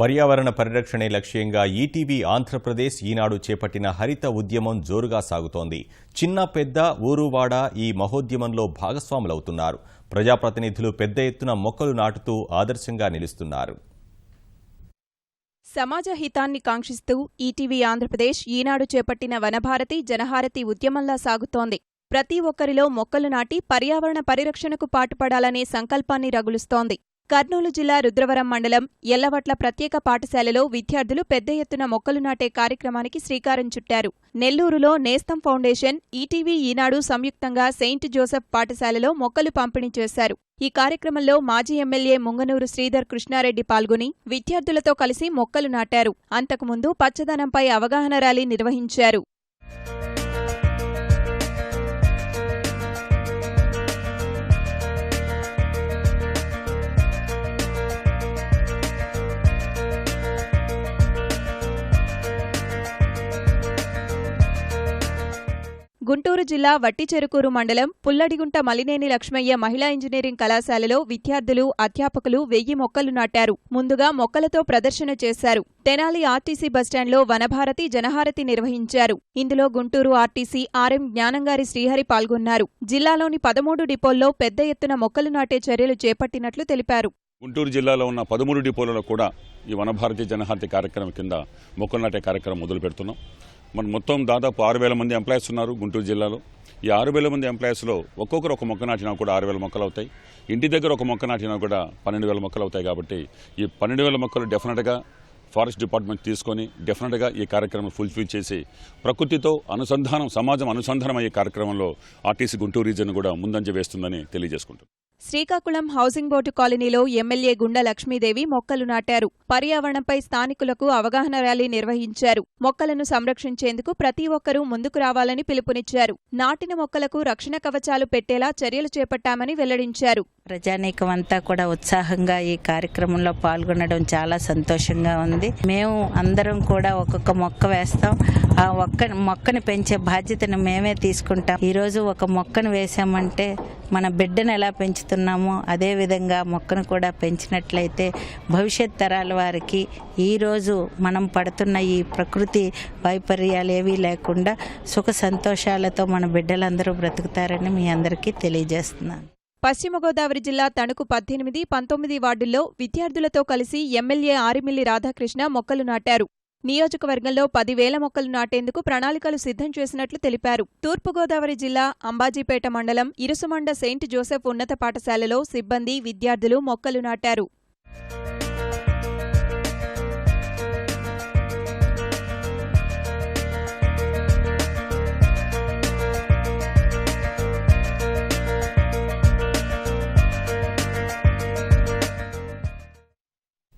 పర్యావరణ పరిరక్షణే లక్ష్యంగా ఈటీవీ ఆంధ్రప్రదేశ్ ఈనాడు చేపట్టిన హరిత ఉద్యమం జోరుగా సాగుతోంది. చిన్న పెద్ద ఊరువాడ ఈ మహోద్యమంలో భాగస్వాములవుతున్నారు. ప్రజాప్రతినిధులు పెద్ద ఎత్తున మొక్కలు నాటుతూ ఆదర్శంగా నిలుస్తున్నారు. సమాజ హితాన్ని కాంక్షిస్తూ ఈటీవీ ఆంధ్రప్రదేశ్ ఈనాడు చేపట్టిన వనభారతి జనహారతి ఉద్యమంలా సాగుతోంది. ప్రతి ఒక్కరిలో మొక్కలు నాటి పర్యావరణ పరిరక్షణకు పాటుపడాలనే సంకల్పాన్ని రగులుస్తోంది. కర్నూలు జిల్లా రుద్రవరం మండలం ఎల్లవట్ల ప్రత్యేక పాఠశాలలో విద్యార్థులు పెద్ద ఎత్తున మొక్కలు నాటే కార్యక్రమానికి శ్రీకారం చుట్టారు. నెల్లూరులో నేస్తం ఫౌండేషన్ ఈటీవీ ఈనాడు సంయుక్తంగా సెయింట్ జోసెఫ్ పాఠశాలలో మొక్కలు పంపిణీ చేశారు. ఈ కార్యక్రమంలో మాజీ ఎమ్మెల్యే ముంగనూరు శ్రీధర్ కృష్ణారెడ్డి పాల్గొని విద్యార్థులతో కలిసి మొక్కలు నాటారు. అంతకుముందు పచ్చదనంపై అవగాహన ర్యాలీ నిర్వహించారు. గుంటూరు జిల్లా వట్టిచెరుకూరు మండలం పుల్లడిగుంట మలినేని లక్ష్మయ్య మహిళా ఇంజనీరింగ్ కళాశాలలో విద్యార్థులు అధ్యాపకులు వెయ్యి మొక్కలు నాటారు. ముందుగా మొక్కలతో ప్రదర్శన చేశారు. తెనాలి ఆర్టీసీ బస్టాండ్లో వనభారతి జనహారతి నిర్వహించారు. ఇందులో గుంటూరు ఆర్టీసీ ఆర్ఎం జ్ఞానంగారి శ్రీహరి పాల్గొన్నారు. జిల్లాలోని పదమూడు డిపోల్లో పెద్ద ఎత్తున మొక్కలు నాటే చర్యలు చేపట్టినట్లు తెలిపారు. గుంటూరు జిల్లాలో ఉన్న పదమూడు డిపోలలో కూడా ఈ వనభారతి జనహారతి కార్యక్రమం కింద మొక్కలు నాటే కార్యక్రమం మొదలు పెడుతున్నాం మనం మొత్తం దాదాపు ఆరు వేల మంది ఎంప్లాయీస్ ఉన్నారు గుంటూరు జిల్లాలో. ఈ ఆరు వేల మంది ఎంప్లాయీస్లో ఒక్కొక్కరు ఒక మొక్క నాటినా కూడా ఆరు వేల మొక్కలు అవుతాయి. ఇంటి దగ్గర ఒక మొక్క నాటినా కూడా పన్నెండు వేల మొక్కలు అవుతాయి కాబట్టి ఈ పన్నెండు వేల మొక్కలు డెఫినెట్గా ఫారెస్ట్ డిపార్ట్మెంట్ తీసుకొని డెఫినెట్గా ఈ కార్యక్రమం ఫుల్ఫిల్ చేసి ప్రకృతితో అనుసంధానం సమాజం అనుసంధానం అయ్యే కార్యక్రమంలో ఆర్టీసీ గుంటూరు రీజన్ కూడా ముందంజ వేస్తుందని తెలియజేసుకుంటుంది శ్రీకాకుళం హౌసింగ్ బోర్డు కాలనీలో ఎమ్మెల్యే గుండ లక్ష్మీదేవి మొక్కలు నాటారు. పర్యావరణంపై స్థానికులకు అవగాహన ర్యాలీ నిర్వహించారు. మొక్కలను సంరక్షించేందుకు ప్రతి ఒక్కరూ ముందుకు రావాలని పిలుపునిచ్చారు. నాటిన మొక్కలకు రక్షణ కవచాలు పెట్టేలా చర్యలు చేపట్టామని వెల్లడించారు. ప్రజానీకం అంతా కూడా ఉత్సాహంగా ఈ కార్యక్రమంలో పాల్గొనడం చాలా సంతోషంగా ఉంది. మేము అందరం కూడా ఒక్కొక్క మొక్క వేస్తాం. ఆ ఒక్క మొక్కను పెంచే బాధ్యతను మేమే తీసుకుంటాం. ఈరోజు ఒక మొక్కను వేసామంటే మన బిడ్డను ఎలా పెంచుతున్నామో అదేవిధంగా మొక్కను కూడా పెంచినట్లయితే భవిష్యత్ తరాల వారికి ఈరోజు మనం పడుతున్న ఈ ప్రకృతి వైపర్యాలు ఏవీ లేకుండా సుఖ సంతోషాలతో మన బిడ్డలందరూ బ్రతుకుతారని మీ అందరికీ తెలియజేస్తున్నాను. పశ్చిమ గోదావరి జిల్లా తణుకు పద్దెనిమిది పంతొమ్మిది వార్డుల్లో విద్యార్థులతో కలిసి ఎమ్మెల్యే ఆరిమిల్లి రాధాకృష్ణ మొక్కలు నాటారు. నియోజకవర్గంలో పదివేల మొక్కలు నాటేందుకు ప్రణాళికలు సిద్ధం చేసినట్లు తెలిపారు. తూర్పుగోదావరి జిల్లా అంబాజీపేట మండలం ఇరుసుమండ సెయింట్ జోసెఫ్ ఉన్నత పాఠశాలలో సిబ్బంది విద్యార్థులు మొక్కలు నాటారు.